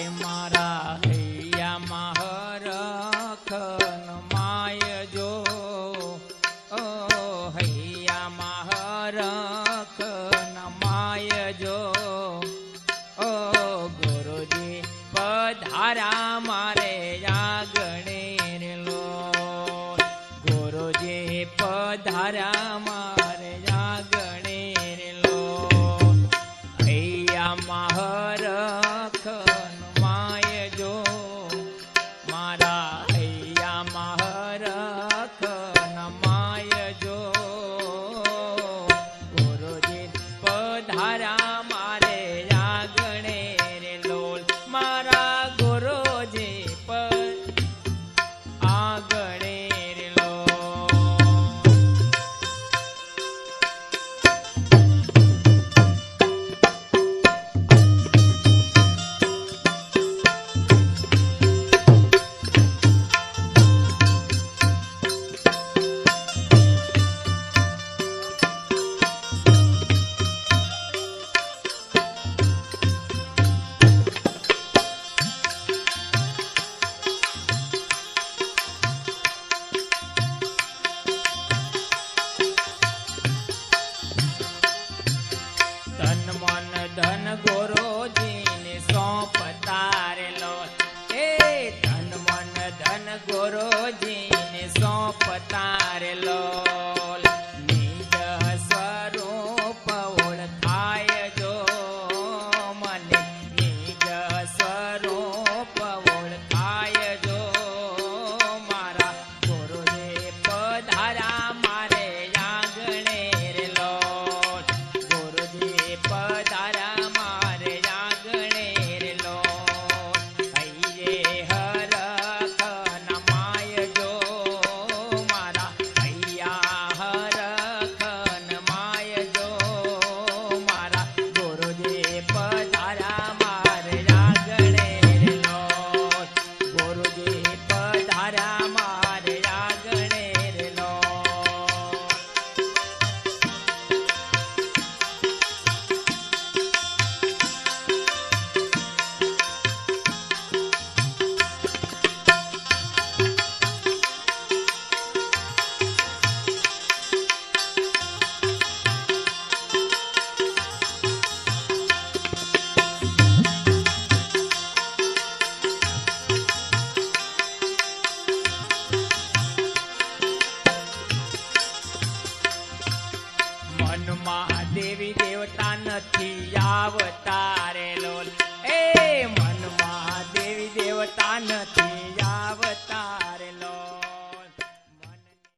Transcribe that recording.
એ લો હૈયામાં મહારખ પધારા મારે મન ધન ગોરોજીને સોંપતા રે લોલ એ તન મન ધન ગોરોજીને સોંપતા રે લોલ નિજ સ્વરૂપ ઓળખાય જો મને નિજ સ્વરૂપ ઓળખાય જો મારા ગુરુજી પધારા મારે આંગણે રે ગુરુજી પધારા મનમાં દેવી દેવતા નથી આવતા રે લોલ. એ મનમાં